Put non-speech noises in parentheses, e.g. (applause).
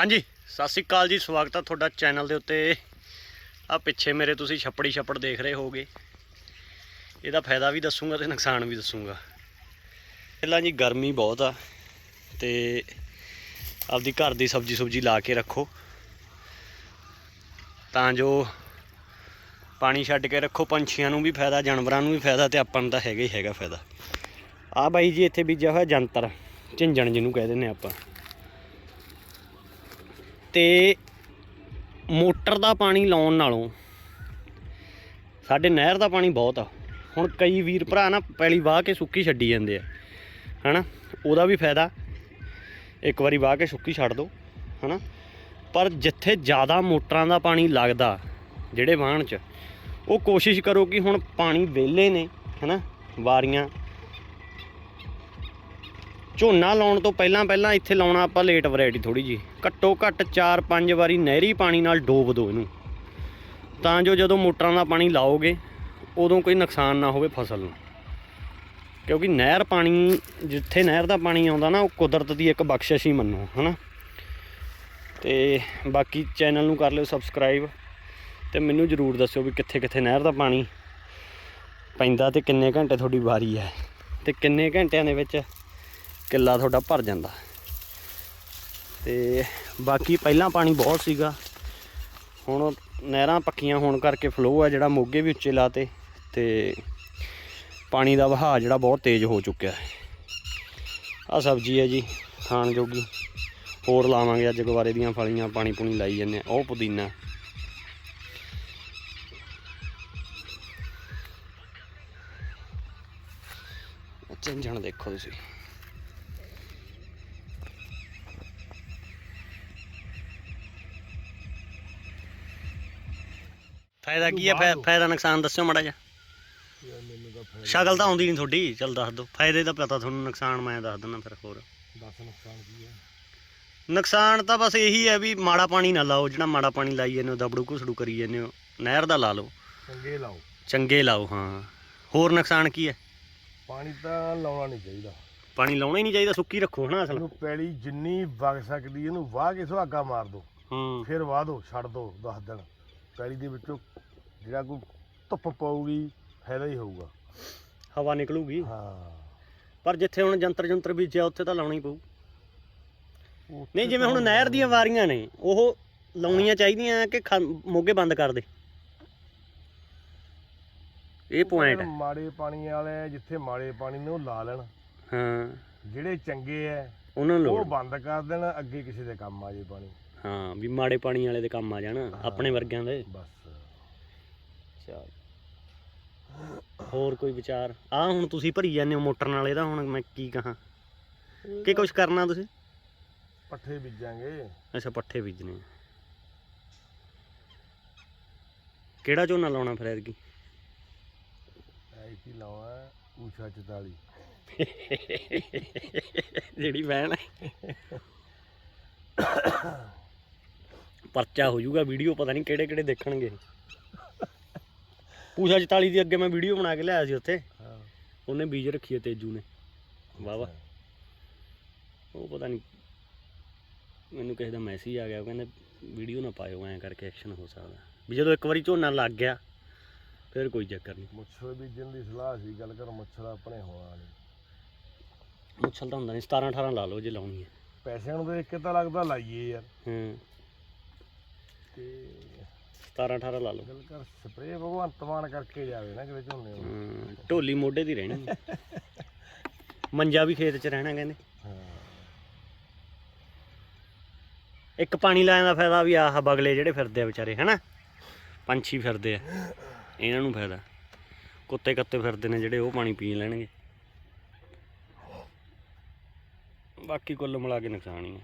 ਹਾਂਜੀ, ਸਤਿ ਸ੍ਰੀ ਅਕਾਲ ਜੀ, ਸਵਾਗਤ ਆ ਤੁਹਾਡਾ ਚੈਨਲ ਦੇ ਉੱਤੇ। ਆ ਪਿੱਛੇ ਮੇਰੇ ਤੁਸੀਂ ਛੱਪੜੀ ਛੱਪੜ ਦੇਖ ਰਹੇ ਹੋਗੇ ਇਹਦਾ ਫਾਇਦਾ ਵੀ ਦੱਸੂਗਾ ਤੇ ਨੁਕਸਾਨ ਵੀ ਦੱਸੂਗਾ। ਪਹਿਲਾਂ ਜੀ ਗਰਮੀ ਬਹੁਤ ਆ ਤੇ ਆਪਦੀ ਘਰ ਦੀ ਸਬਜ਼ੀ ਸੁਬਜੀ ਲਾ ਕੇ ਰੱਖੋ। ਤਾਂ ਜੋ ਪਾਣੀ ਛੱਡ ਕੇ ਰੱਖੋ, ਪੰਛੀਆਂ ਨੂੰ ਵੀ ਫਾਇਦਾ, ਜਾਨਵਰਾਂ ਨੂੰ ਵੀ ਫਾਇਦਾ ਤੇ ਆਪਾਂ ਨੂੰ ਤਾਂ ਹੈਗਾ ਹੀ ਹੈਗਾ ਫਾਇਦਾ। ਆ ਬਾਈ ਜੀ ਇੱਥੇ ਬੀਜਿਆ ਹੋਇਆ ਜੰਤਰ ਝਿੰਜਣ ਜਿਹਨੂੰ ਕਹਿ ਦਿੰਦੇ ਆਪਾਂ। ਤੇ ਮੋਟਰ ਦਾ ਪਾਣੀ ਲਾਉਣ ਨਾਲੋਂ ਸਾਡੇ ਨਹਿਰ ਦਾ ਪਾਣੀ ਬਹੁਤ ਆ। ਹੁਣ ਕਈ ਵੀਰ ਭਰਾ ਨਾ ਪਹਿਲੀ ਵਾਹ ਕੇ ਸੁੱਕੀ ਛੱਡੀ ਜਾਂਦੇ ਆ, ਹਨਾ? ਉਹਦਾ ਵੀ ਫਾਇਦਾ। ਇੱਕ ਵਾਰੀ ਵਾਹ ਕੇ ਸੁੱਕੀ ਛੱਡ ਦਿਓ ਹਨਾ? ਪਰ ਜਿੱਥੇ ਜ਼ਿਆਦਾ ਮੋਟਰਾਂ ਦਾ ਪਾਣੀ ਲੱਗਦਾ ਜਿਹੜੇ ਵਾਹਣ 'ਚ, ਉਹ ਕੋਸ਼ਿਸ਼ ਕਰੋ ਕਿ ਹੁਣ ਪਾਣੀ ਵਿਹਲੇ ਨੇ, ਹਨਾ? ਵਾਰੀਆਂ ਝੋਨਾ ਲਾਉਣ ਤੋਂ ਪਹਿਲਾਂ ਪਹਿਲਾਂ ਇੱਥੇ ਲਾਉਣਾ ਆਪਾਂ ਲੇਟ ਵੈਰਾਈਟੀ ਥੋੜੀ ਜੀ ਘੱਟੋ ਘੱਟ 4-5 ਵਾਰੀ ਨਹਿਰੀ ਪਾਣੀ ਨਾਲ ਡੋਬ ਦਿਓ ਇਹਨੂੰ। ਤਾਂ ਜੋ ਜਦੋਂ ਮੋਟਰਾਂ ਦਾ ਪਾਣੀ ਲਾਓਗੇ, ਉਦੋਂ ਕੋਈ ਨੁਕਸਾਨ ਨਾ ਹੋਵੇ ਫਸਲ ਨੂੰ। ਕਿਉਂਕਿ ਨਹਿਰ ਪਾਣੀ, ਜਿੱਥੇ ਨਹਿਰ ਦਾ ਪਾਣੀ ਆਉਂਦਾ ਨਾ, ਉਹ ਕੁਦਰਤ ਦੀ ਇੱਕ ਬਖਸ਼ਿਸ਼ ਹੀ ਮੰਨੋ, ਹਨਾ? ਤੇ ਬਾਕੀ ਚੈਨਲ ਨੂੰ ਕਰ ਲਿਓ ਸਬਸਕ੍ਰਾਈਬ ਤੇ ਮੈਨੂੰ ਜਰੂਰ ਦੱਸਿਓ ਵੀ ਕਿੱਥੇ ਕਿੱਥੇ ਨਹਿਰ ਦਾ ਪਾਣੀ ਪੈਂਦਾ ਤੇ ਕਿੰਨੇ ਘੰਟੇ ਤੁਹਾਡੀ ਵਾਰੀ ਹੈ। ਤੇ ਕਿੰਨੇ ਘੰਟਿਆਂ ਦੇ ਵਿੱਚ ਕਿੱਲਾ ਤੁਹਾਡਾ ਭਰ ਜਾਂਦਾ। ਤੇ ਬਾਕੀ ਪਹਿਲਾਂ ਪਾਣੀ ਬਹੁਤ ਸੀਗਾ। ਹੁਣ ਨਹਿਰਾਂ ਪੱਕੀਆਂ ਹੋਣ ਕਰਕੇ ਫਲੋ ਆ ਜਿਹੜਾ, ਮੋਗੇ ਵੀ ਉੱਚੇ ਲਾਤੇ ਤੇ ਪਾਣੀ ਦਾ ਵਹਾਅ ਜਿਹੜਾ ਬਹੁਤ ਤੇਜ਼ ਹੋ ਚੁੱਕਿਆ। ਹੈ ਆ ਸਬਜ਼ੀ ਹੈ ਜੀ, ਖਾਣ ਜੋਗੀ। ਹੋਰ ਲਾਵਾਂਗੇ ਅੱਜ ਗਵਾਰੇ ਦੀਆਂ ਫਲੀਆਂ, ਪਾਣੀ ਪੂਣੀ ਲਾਈ ਜਾਂਦੇ ਆ। ਉਹ ਪੁਦੀਨਾ। ਝੰਝਣ ਦੇਖੋ ਤੁਸੀਂ। ਫਾਇਦਾ ਕੀ ਹੈ ਫਾਇ- ਫਾਇਦਾ ਨੁਕਸਾਨ ਦੱਸਿਓ ਮਾੜਾ ਜਿਹਾ। ਮੈਨੂੰ ਤਾਂ ਫਾਇਦਾ ਸ਼ਕਲ ਤਾਂ ਆਉਂਦੀ ਨਹੀਂ ਤੁਹਾਡੀ। ਚੱਲ ਦੱਸ ਦਿਓ। ਫਾਇਦੇ ਦਾ ਪਤਾ ਤੁਹਾਨੂੰ ਨੁਕਸਾਨ ਮੈਂ ਦੱਸ ਦਿੰਦਾ ਫਿਰ ਹੋਰ। ਦੱਸ ਨੁਕਸਾਨ ਕੀ ਹੈ ਨੁਕਸਾਨ ਤਾਂ ਬਸ ਇਹੀ ਹੈ ਵੀ ਮਾੜਾ ਪਾਣੀ ਨਾ ਲਾਓ। ਜਿਹੜਾ ਮਾੜਾ ਪਾਣੀ ਲਾਈ ਜਾਂਦੇ ਹੋ ਦਬੜੂ ਘੁਸੜੂ ਕਰੀ ਜਾਂਦੇ ਹੋ ਨਹਿਰ ਦਾ ਲਾ ਲਓ। ਚੰਗੇ ਲਾਓ। ਚੰਗੇ ਲਾਓ ਹਾਂ। ਹੋਰ ਨੁਕਸਾਨ ਕੀ ਹੈ ਪਾਣੀ ਤਾਂ ਲਾਉਣਾ ਨਹੀਂ ਚਾਹੀਦਾ। ਪਾਣੀ ਲਾਉਣਾ ਹੀ ਨਹੀਂ ਚਾਹੀਦਾ ਸੁੱਕੀ ਰੱਖੋ ਹਨਾ ਅਸਲ। ਇਹਨੂੰ ਪੈਲੀ ਜਿੰਨੀ ਵਗ ਸਕਦੀ ਇਹਨੂੰ ਵਾਹ ਕੇ ਸੁਹਾਗਾ ਮਾਰ ਦੋ ਹੂੰ। ਫਿਰ ਵਾਹ ਦੋ ਛੱਡ ਦੋ 10 ਦਿਨ। ਪੈਲੀ ਦੇ ਵਿੱਚੋਂ ਜਿਹੜਾ ਕੋਈ ਧੁੱਪ ਪਾਊਗੀ ਫਾਇਦਾ ਹੀ ਹੋਊਗਾ। ਹਵਾ ਨਿਕਲੂਗੀ। ਹਾਂ। ਪਰ ਜਿੱਥੇ ਹੁਣ ਜੰਤਰ ਜੰਤਰ ਬੀਜਿਆ ਉੱਥੇ ਤਾਂ ਲਾਉਣਾ ਪਊ। ਉੱਥੇ ਨਹੀਂ ਜਿਵੇਂ ਹੁਣ ਨਹਿਰ ਦੀਆਂ ਵਾਰੀਆਂ ਨੇ ਉਹ ਲਾਉਣੀਆਂ ਚਾਹੀਦੀਆਂ ਕਿ ਖ- ਮੋਗੇ ਬੰਦ ਕਰ ਦੇ। ਇਹ ਪੁਆਇੰਟ ਮਾੜੇ ਪਾਣੀ ਵਾਲੇ ਜਿੱਥੇ ਮਾੜੇ ਪਾਣੀ ਨੇ ਉਹ ਲਾ ਲੈਣ। ਹਾਂ। ਜਿਹੜੇ ਚੰਗੇ ਐ ਉਹਨਾਂ ਨੂੰ ਉਹ ਬੰਦ ਕਰ ਦੇਣ ਅੱਗੇ ਕਿਸੇ ਦੇ ਕੰਮ ਆ ਜੇ ਪਾਣੀ। ਹਾਂ ਵੀ ਮਾੜੇ ਪਾਣੀ ਵਾਲੇ ਦੇ ਕੰਮ ਆ ਜਾਣ ਆਪਣੇ ਵਰਗਿਆਂ ਦੇ। ਬਸ। ਚਲ। ਹੋਰ ਕੋਈ ਵਿਚਾਰ? ਆ ਹੁਣ ਤੁਸੀਂ ਭਰੀ ਜਾਂਦੇ ਹੋ ਮੋਟਰ ਨਾਲ ਇਹਦਾ ਹੁਣ ਮੈਂ ਕੀ ਕਹਾਂ? ਕੀ ਕੁਝ ਕਰਨਾ ਤੁਸੀਂ? ਪੱਠੇ ਬੀਜਾਂਗੇ। ਅੱਛਾ ਪੱਠੇ ਬੀਜਣੇ ਆ। ਕਿਹੜਾ ਝੋਨਾ ਲਾਉਣਾ ਫਿਰ ਐਤਕੀ? ਐ ਕੀ ਲਾਵਾਂ ਊਸ਼ਾ 44 ਜਿਹੜੀ ਹੈ। (coughs) ਪਰਚਾ ਹੋ ਜਾਊਗਾ ਵੀਡੀਓ ਪਤਾ ਨਹੀਂ ਕਿਹੜੇ ਕਿਹੜੇ ਦੇਖਣਗੇ। ਪੂਛਾ 44 ਦੀ ਅੱਗੇ ਮੈਂ ਵੀਡੀਓ ਬਣਾ ਕੇ ਲਿਆਇਆ ਸੀ ਉੱਥੇ। ਹਾਂ। ਉਹਨੇ ਬੀਜ ਰੱਖੀ ਹੈ ਤੇਜੂ ਨੇ। ਵਾਹ ਉਹ ਪਤਾ ਨਹੀਂ ਮੈਨੂੰ ਕਿਸੇ ਦਾ ਮੈਸੇਜ ਆ ਗਿਆ ਉਹ ਕਹਿੰਦੇ ਵੀਡੀਓ ਨਾ ਪਾਇਓ ਐਂ ਕਰਕੇ ਐਕਸ਼ਨ ਹੋ ਸਕਦਾ। ਵੀ ਜਦੋਂ ਇੱਕ ਵਾਰੀ ਝੋਨਾ ਲੱਗ ਗਿਆ ਫਿਰ ਕੋਈ ਚੱਕਰ ਨਹੀਂ। ਮੁੱਛਲ ਬੀਜਣ ਦੀ ਸਲਾਹ ਸੀ ਗੱਲ ਕਰ ਮੁੱਛਲ ਆਪਣੇ ਹੋਣਾ ਨਹੀਂ ਮੁੱਛਲ ਤਾਂ ਹੁੰਦਾ ਨਹੀਂ 17 18 ਲਾ ਲਓ ਜੇ ਲਾਉਣੀ ਹੈ। ਪੈਸਿਆਂ ਨੂੰ ਦੇਖ ਕੇ ਤਾਂ ਲੱਗਦਾ ਲਾਈਏ ਯਾਰ। ਹੂੰ। ਤੇ 17 18 ਲਾ ਲਓ। ਗੱਲ ਕਰ ਸਪਰੇਅ ਭਗਵੰਤ ਮਾਨ ਕਰਕੇ ਜਾਵੇ ਨਾ ਕਿਤੇ ਝੋਨੇ ਨੂੰ। ਹੂੰ, ਢੋਲੀ ਮੋਢੇ ਦੀ ਰਹਿਣੀ। ਹੈ। ਮੰਜਾ ਵੀ ਖੇਤ 'ਚ ਰਹਿਣਾ ਕਹਿੰਦੇ। ਹਾਂ। ਇੱਕ ਪਾਣੀ ਲਾਇਆ ਦਾ ਫਾਇਦਾ ਵੀ ਆਹ ਬਗਲੇ ਜਿਹੜੇ ਫਿਰਦੇ ਆ ਵਿਚਾਰੇ ਹਨਾ? ਪੰਛੀ ਫਿਰਦੇ ਆ ਇਹਨਾਂ ਨੂੰ ਫਾਇਦਾ। ਕੁੱਤੇ ਕੱਤੇ ਫਿਰਦੇ ਨੇ ਜਿਹੜੇ ਉਹ ਪਾਣੀ ਪੀ ਲੈਣਗੇ। ਬਾਕੀ ਕੁੱਲ ਮਿਲਾ ਕੇ ਨੁਕਸਾਨ ਹੀ ਹੈ